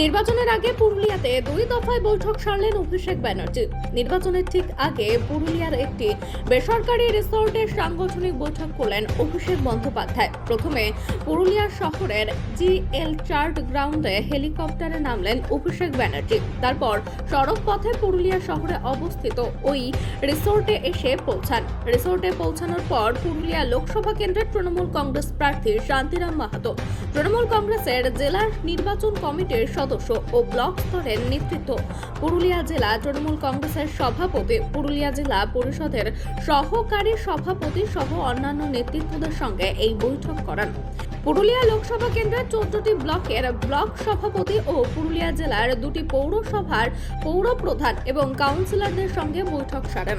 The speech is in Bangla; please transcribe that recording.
নির্বাচনের আগে পুরুলিয়াতে দুই দফায় বৈঠক সারলেন অভিষেক ব্যানার্জি। নির্বাচনের ঠিক আগে পুরুলিয়ার একটি বেসরকারি রিসোর্টে সাংগঠনিক বৈঠক করলেন অভিষেক বন্দ্যোপাধ্যায়। প্রথমে পুরুলিয়া শহরের জিএল চার্ট গ্রাউন্ডে হেলিকপ্টারে নামলেন অভিষেক ব্যানার্জি। তারপর সড়ক পথে পুরুলিয়া শহরে অবস্থিত ওই রিসোর্টে এসে পৌঁছান। রিসোর্টে পৌঁছানোর পর পুরুলিয়া লোকসভা কেন্দ্রের তৃণমূল কংগ্রেস প্রার্থী শান্তিরাম মাহাতো। তৃণমূল কংগ্রেসের জেলার নির্বাচন কমিটির সদস্য ও ব্লক স্তরের নেতৃত্ব। পুরুলিয়া জেলা তৃণমূল কংগ্রেসের সভাপতি, পুরুলিয়া জেলা পরিষদের সহকারী সভাপতি সহ অন্যান্য নেতৃত্বদের সঙ্গে এই বৈঠক করান। পুরুলিয়া লোকসভা কেন্দ্রের চোদ্দটি ব্লকের ব্লক সভাপতি ও পুরুলিয়া জেলার দুটি পৌরসভার পৌর প্রধান এবং কাউন্সিলরদের সঙ্গে বৈঠক সারেন।